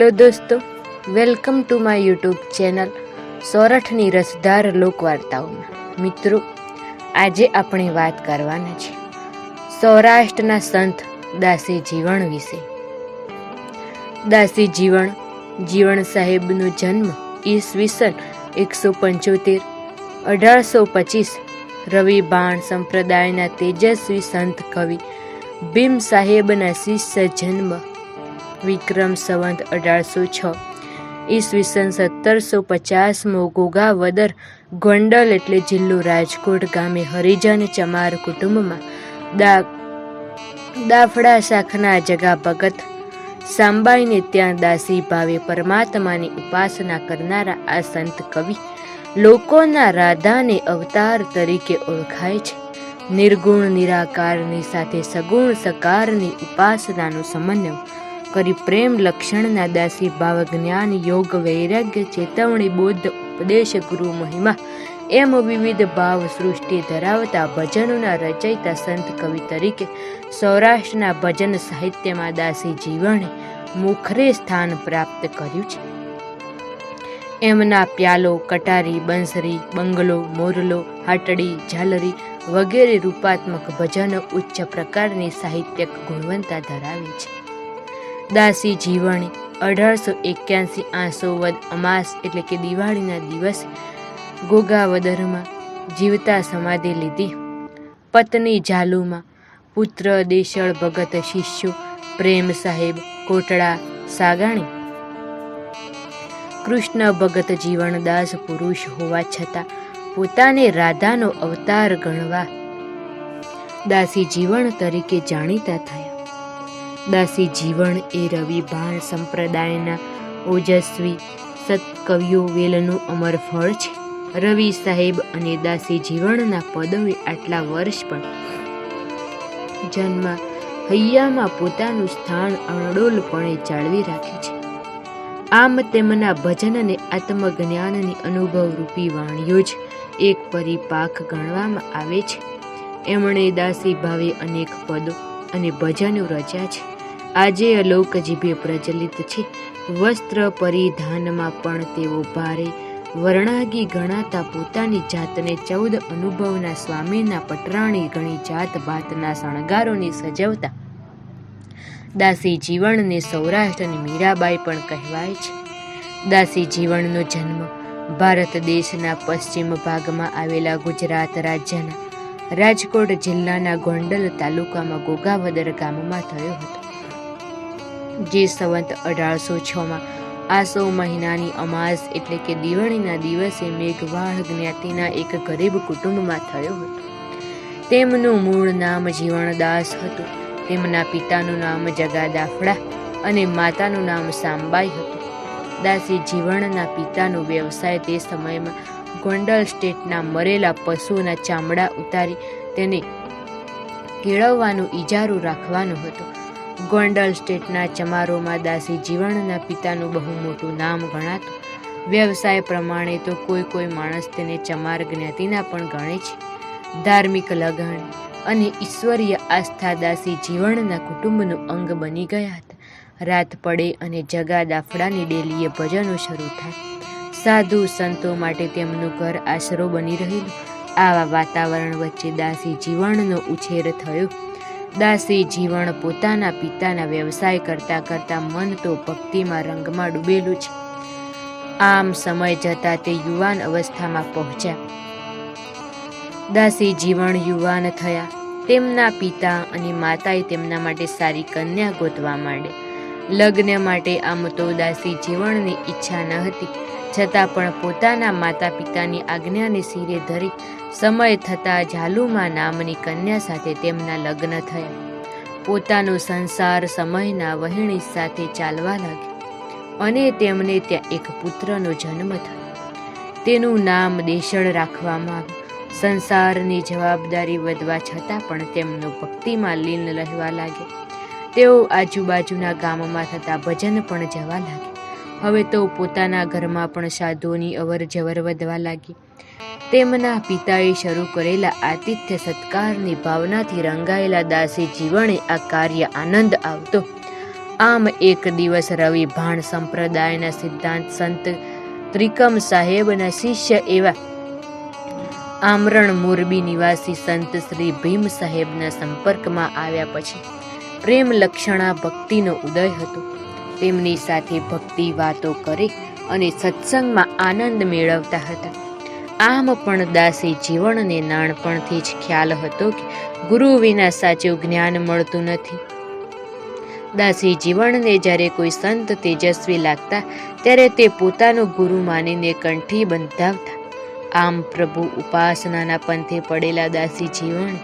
Hello દોસ્તો, welcome to my YouTube channel સોરઠની રસધાર લોકવાર્તાઓમાં. મિત્રો, આજે આપણે વાત કરવાના છે સૌરાષ્ટ્રના સંત દાસી જીવણ વિશે. દાસી જીવણ જીવણ સાહેબનો જન્મ ઈસવીસન એકસો પંચોતેર, અઢારસો પચીસ, રવિ બાણ સંપ્રદાયના તેજસ્વી સંત કવિ ભીમ સાહેબના શિષ્ય જન્મ વિક્રમ સંવંત અઢારસો છ. ઈસવીસન સત્તરસો પચાસમો ગોગાવદર ગોંડલ એટલે જિલ્લો રાજકોટ ગામે હરિજન ચમાર કુટુંબમાં દા, દાફડા શાખના જગા ભગત સાંબાઈને ત્યાં દાસી ભાવે પરમાત્માની ઉપાસના કરનારા આ સંત કવિ લોકોના રાધાને અવતાર તરીકે ઓળખાય છે. નિર્ગુણ નિરાકારની સાથે સગુણ સકારની ઉપાસનાનું સમન્વય કરી પ્રેમ લક્ષણના દાસી ભાવ, જ્ઞાન, યોગ, વૈરાગ્ય, ચેતવણી બૌદ્ધ ઉપદેશ, ગુરુ, મહિમા એમ વિવિધ ભાવ સૃષ્ટિ ધરાવતા ભજનોના રચયિતા સંત કવિ તરીકે સૌરાષ્ટ્રના ભજન સાહિત્યમાં દાસી જીવણે મુખરે સ્થાન પ્રાપ્ત કર્યું છે. એમના પ્યાલો, કટારી, બંસરી, બંગલો, મોરલો, હાટડી, ઝાલરી વગેરે રૂપાત્મક ભજનો ઉચ્ચ પ્રકારની સાહિત્યક ગુણવત્તા ધરાવે છે. દાસી જીવણી અઢારસો એક્યાસી આસો વદ અમાસ એટલે કે દિવાળીના દિવસે ગોગાવદરમાં જીવતા સમાધિ લીધી. પત્ની ઝાલુમાં પુત્ર દેશળ ભગત શિષ્યો પ્રેમ સાહેબ કોટડા સાગાણી. કૃષ્ણ ભગત જીવનદાસ પુરુષ હોવા છતાં પોતાને રાધાનો અવતાર ગણવા દાસી જીવન તરીકે જાણીતા થયા. દાસી જીવન એ રવિ ભાણ સંપ્રદાયના ઓજસ્વી સત્કવિઓ વેલનું અમર ફળ છે. રવિ સાહેબ અને દાસી જીવણના પદવે આટલા વર્ષ પણ જન્મ હૈયામાં પોતાનું સ્થાન અણડોલપણે જાળવી રાખ્યું છે. આમ તેમના ભજન અને આત્મજ્ઞાનની અનુભવ રૂપી વાણીઓ જ એક પરિપાક ગણવામાં આવે છે. એમણે દાસી ભાવે અનેક પદો અને ભજનો રચ્યા છે. આજે અલોક જીભે પ્રચલિત છે. વસ્ત્ર પરિધાનમાં પણ તેઓ ભારે વર્ણાગી ગણાતા પોતાની જાતને ચૌદ અનુભવના સ્વામીના પટરાણી ગણી જાત ભાતના શણગારોની સજવતા. દાસી જીવણને સૌરાષ્ટ્રની મીરાબાઈ પણ કહેવાય છે. દાસી જીવણનો જન્મ ભારત દેશના પશ્ચિમ ભાગમાં આવેલા ગુજરાત રાજ્યના રાજકોટ જિલ્લાના ગોંડલ તાલુકામાં ગોગાવદર ગામમાં થયો હતો. જે સંવંત અઢારસો છમાં આસો મહિનાની અમાસ એટલે કે દિવાળીના દિવસે મેઘવાળ જ્ઞાતિના એક ગરીબ કુટુંબમાં થયો હતો. તેમનું મૂળ નામ જીવણદાસ હતું. તેમના પિતાનું નામ જગા દાફડા અને માતાનું નામ સાંબાઈ હતું. દાસે જીવણના પિતાનો વ્યવસાય તે સમયમાં ગોંડલ સ્ટેટના મરેલા પશુના ચામડા ઉતારી તેને કેળવવાનું ઇજારું રાખવાનું હતું. ગોંડલ સ્ટેટના ચમારોમાં દાસી જીવણના પિતાનું બહુ મોટું નામ ગણાતું. વ્યવસાય પ્રમાણે તો કોઈ કોઈ માણસ તેને ચમાર જ્ઞાતિના પણ ગણે છે. ધાર્મિક લગણ અને ઈશ્વરીય આસ્થા દાસી જીવણના કુટુંબનું અંગ બની ગયા હતા. રાત પડે અને જગા દાફડાની ડેલીએ ભજનો શરૂ થાય. સાધુ સંતો માટે તેમનું ઘર આશરો બની રહેલું. આવા વાતાવરણ વચ્ચે દાસી જીવણનો ઉછેર થયો. દાસી જીવન પોતાના પિતાના વ્યવસાય કરતા કરતા મન તો ભક્તિમાં રંગમાં ડૂબેલું છે. આમ સમય જતાં તે યુવાન અવસ્થામાં પહોંચ્યા. દાસી જીવન યુવાન થયા. તેમના પિતા અને માતાએ તેમના માટે સારી કન્યા ગોતવા માંડે. લગ્ન માટે આમ તો દાસી જીવણની ઈચ્છા ન હતી. છતાં પણ પોતાના માતા પિતાની આજ્ઞાને સિરે ધરી સમય થતાં ઝાલુમા નામની કન્યા સાથે તેમના લગ્ન થયા. પોતાનો સંસાર સમયના વહેણી સાથે ચાલવા લાગ્યો અને તેમને ત્યાં એક પુત્રનો જન્મ થયો. તેનું નામ દેશળ રાખવામાં આવ્યું. સંસારની જવાબદારી વધવા છતાં પણ તેમનો ભક્તિમાં લીન રહેવા લાગ્યો. તેઓ આજુબાજુના ગામમાં થતા ભજન પણ જવા લાગ્યા. હવે તો પોતાના ઘરમાં પણ સાધુઓની અવર જવર વધવા લાગી. તેમના પિતાએ શરૂ કરેલા આતિથ્ય સત્કારની ભાવનાથી રંગાયેલા દાસી જીવણે આ કાર્ય આનંદ આવતો. આમ એક દિવસ રવિ ભાણ સંપ્રદાયના સિદ્ધાંત સંત ત્રિકમ સાહેબના શિષ્ય એવા આમરણ મોરબી નિવાસી સંત શ્રી ભીમ સાહેબના સંપર્કમાં આવ્યા પછી પ્રેમ લક્ષણા ભક્તિનો ઉદય હતો. તેમની સાથે ભક્તિ વાતો કરી અને સત્સંગમાં આનંદ મેળવતા હતા. આમ પણ દાસી જીવનને નાનપણથી જ ખ્યાલ હતો કે ગુરુ વિના સાચું જ્ઞાન મળતું નથી. દાસી જીવનને જ્યારે કોઈ સંત તેજસ્વી લાગતા, ત્યારે તે પોતાનો ગુરુ માનીને કંઠી બંધાવતા. આમ પ્રભુ ઉપાસનાના પંથે પડેલા દાસી જીવન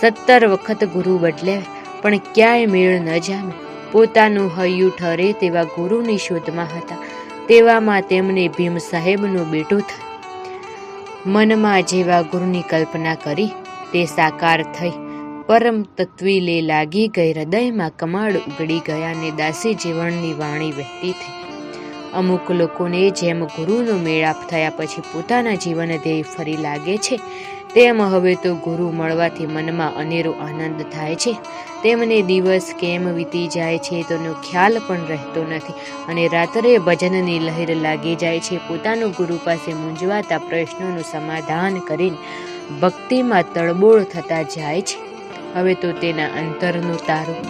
સત્તર વખત ગુરુ બદલે પણ ક્યાંય મેળ ન જામે પોતાનું હૈયું ઠરે તેવા ગુરુની શોધમાં હતા. તેવામાં તેમને ભીમ સાહેબનું બેટું થયું. મનમાં જેવા ગુરુની કલ્પના કરી, તે સાકાર થઈ. પરમ તત્વીલે લાગી ગઈ હૃદયમાં કમાડ ઉગડી ગયા ને દાસી જીવનની વાણી વહેતી થઈ. અમુક લોકોને જેમ ગુરુનો મેળાપ થયા પછી પોતાના જીવન ધ્યેય ફરી લાગે છે તેમ હવે તો ગુરુ મળવાથી મનમાં અનેરો આનંદ થાય છે. તેમને દિવસ કેમ વીતી જાય છે તેનો ખ્યાલ પણ રહેતો નથી અને રાત્રે ભજનની લહેર લાગી જાય છે. પોતાનું ગુરુ પાસે મૂંઝવાતા પ્રશ્નોનું સમાધાન કરીને ભક્તિમાં તળબોળ થતા જાય છે. હવે તો તેના અંતરનું તારું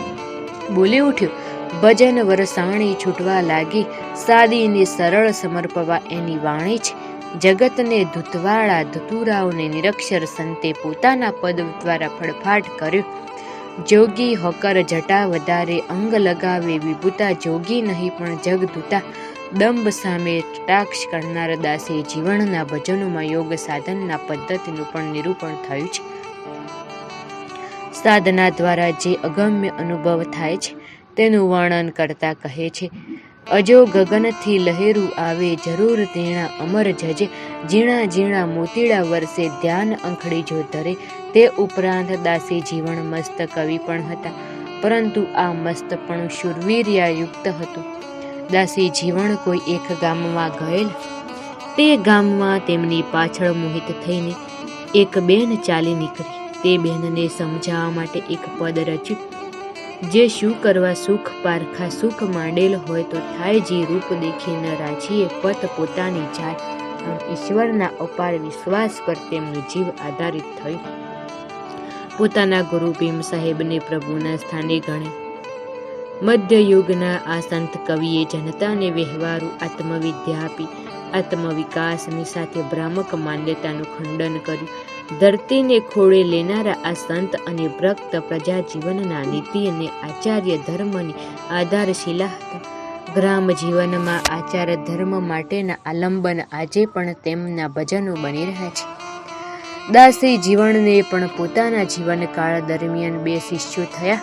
બોલી ઉઠ્યું. ભજન વરસાણી છૂટવા લાગી. સાદી ને સરળ સમર્પવા એની વાણી છે. જગતને ધૂતવાળા ધતુરાઓને નિરક્ષર સંતે પોતાના પદ દ્વારા ફળફાટ કર્યો. જોગી હોકર જટા વધારે અંગ લગાવે, વિભૂતા જોગી નહીં પણ જગદૂતા દંભ સામે કટાક્ષ કરનાર દાસે જીવનના ભજનોમાં યોગ સાધનના પદ્ધતિનું પણ નિરૂપણ થયું છે. સાધના દ્વારા જે અગમ્ય અનુભવ થાય છે, તેનું વર્ણન કરતા કહે છે અજો ગગનથી લહેરું આવે, જરૂર તેણા અમર જજે. ઝીણા ઝીણા મોતીડા વર્ષે ધ્યાન અંખડી જો ધરે. તે ઉપરાંત દાસી જીવન મસ્ત કવિ પણ હતા, પરંતુ આ મસ્ત પણ શુરવીર્યાયુક્ત હતું. દાસી જીવન કોઈ એક ગામમાં ગયેલ. તે ગામમાં તેમની પાછળ મોહિત થઈને એક બેન ચાલી નીકળી. તે બેનને સમજાવવા માટે એક પદ રચ્યું. જે શું કરવા સુખ પારખા સુખ માંડેલ હોય તો થાય જે રૂપ દેખી રાજીએ પત પોતાની જાત. ઈશ્વરના અપાર વિશ્વાસ પર તેમનું જીવ આધારિત થયું. પોતાના ગુરુ ભીમ સાહેબને પ્રભુના સ્થાને ગણે. મધ્યયુગના આ સંત કવિએ જનતાને વ્યવહારુ આત્મવિદ્યા આપી. આત્મવિકાસની સાથે ભ્રામક માન્યતાનું ખંડન કર્યું. ધરતીને ખોળે લેનારા આ સંત અને ભક્ત પ્રજા જીવનના નીતિ અને આચાર્ય ધર્મની આધારશિલા હતા. ગ્રામ જીવનમાં આચાર્ય ધર્મ માટેના આલંબન આજે પણ તેમના ભજનો બની રહ્યા છે. દાસી જીવનને પણ પોતાના જીવનકાળ દરમિયાન બે શિષ્યો થયા,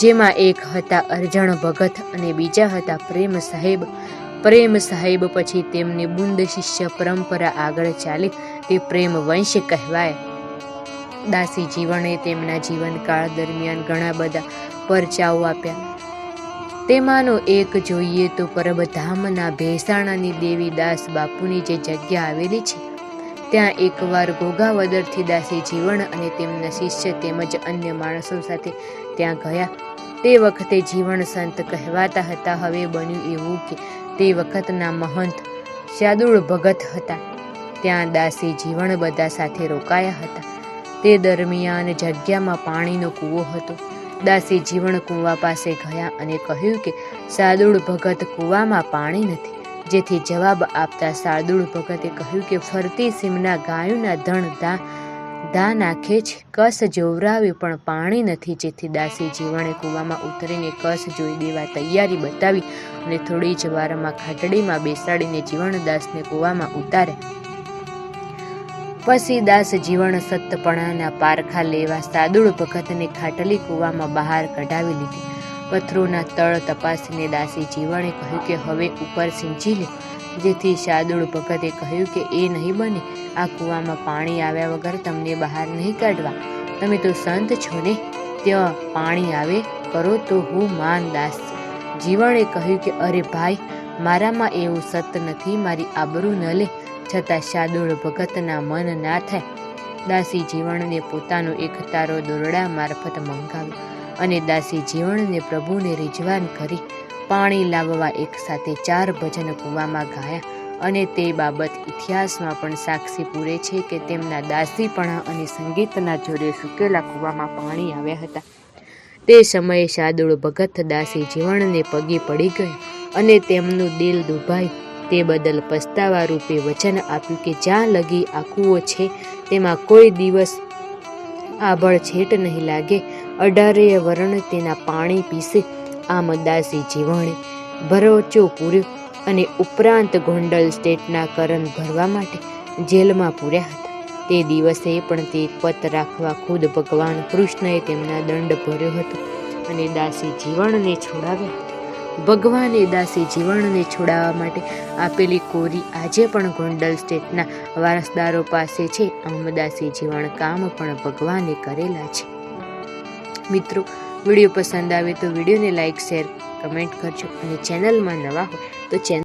જેમાં એક હતા અર્જણ ભગત અને બીજા હતા પ્રેમ સાહેબ. પ્રેમ સાહેબ પછી તેમની બુંદ શિષ્ય પરંપરા આગળ ચાલી તે પ્રેમ વંશ કહેવાય. દાસી જીવણે તેમના જીવનકાળ દરમિયાન ઘણા બધા પરચાઓ આપ્યા. તેમાંનો એક જોઈએ તો પરબધામના ભેસાણાની દેવી દાસ બાપુની જે જગ્યા આવેલી છે, ત્યાં એકવાર ગોગાવદરથી દાસી જીવણ અને તેમના શિષ્ય તેમજ અન્ય માણસો સાથે ત્યાં ગયા. તે વખતે જીવણ સંત કહેવાતા હતા, હવે બન્યું એવું કે તે વખતના મહંત શાદુળ ભગત હતા. ત્યાં દાસી જીવણ બધા સાથે રોકાયા હતા. તે દરમિયાન જગ્યામાં પાણીનો કૂવો હતો. દાસી જીવણ કૂવા પાસે ગયા અને કહ્યું કે, સાદુળ ભગત કૂવામાં પાણી નથી. જેથી જવાબ આપતા સાદુળ ભગતે કહ્યું કે, ફરતી સીમના ગાયોના ધણ દા દા નાખે છે. કસ જોવરાવી પણ પાણી નથી. જેથી દાસી જીવણે કૂવામાં ઉતરીને કસ જોઈ દેવા તૈયારી બતાવી અને થોડી જ વારમાં ખાટડીમાં બેસાડીને જીવણદાસને કૂવામાં ઉતારે પછી દાસ જીવણ સત્તપણાના પારખા લેવા સાદુળ ભગતને ખાટલી કૂવામાં બહાર કઢાવી લીધી. પથ્થરોના તળ તપાસીને દાસી જીવણે કહ્યું કે હવે ઉપર સિંચી લે, જેથી શાદુળ ભગતે કહ્યું કે એ નહીં બને. આ કૂવામાં પાણી આવ્યા વગર તમને બહાર નહીં કાઢવા. તમે તો સંત છો ને? ત્યાં પાણી આવે, કરો તો હું માન દાસ. જીવણે કહ્યું કે અરે ભાઈ, મારામાં એવું સત નથી, મારી આબરૂ ન લે. છતાં શાદુળ ભગતના મન ના થાય. દાસી જીવણને પોતાનો એક તારો દોરડા મારફત મંગાવ્યો અને દાસી જીવણને પ્રભુને રિજવાન કરી. પાણી લાવવા એક સાથે ચાર ભજન કૂવામાં ગાયા અને તે બાબત ઇતિહાસમાં પણ સાક્ષી પૂરે છે કે તેમના દાસીપણા અને સંગીતના જોરે સૂકેલા કૂવામાં પાણી આવ્યા હતા. તે સમયે શાદુળ ભગત દાસી જીવણને પગી પડી ગયો અને તેમનું દિલ દુભાયું તે બદલ પસ્તાવા રૂપે વચન આપ્યું કે જ્યાં લગી આ કૂવો છે, તેમાં કોઈ દિવસ આભળ છેટ નહીં લાગે. અઢારેય વરણ તેના પાણી પીસે, આમ દાસી જીવણે ભરોચો પૂર્યો અને ઉપરાંત ગોંડલ સ્ટેટના કરન ભરવા માટે જેલમાં પૂર્યા હતા. તે દિવસે પણ તે પત રાખવા ખુદ ભગવાન કૃષ્ણએ તેમના દંડ ભર્યો હતો અને દાસી જીવણને છોડાવ્યા ભગવાને દાસી જીવણને છોડાવવા માટે આપેલી કોરી આજે પણ ગોંડલ સ્ટેટના વારસદારો પાસે છે. અહમદાસી દાસી જીવણ કામ પણ ભગવાને કરેલા છે. મિત્રો, વીડિયો પસંદ આવે તો વિડીયોને લાઇક શેર, કમેન્ટ કરજો અને ચેનલમાં નવા હોય તો ચેનલ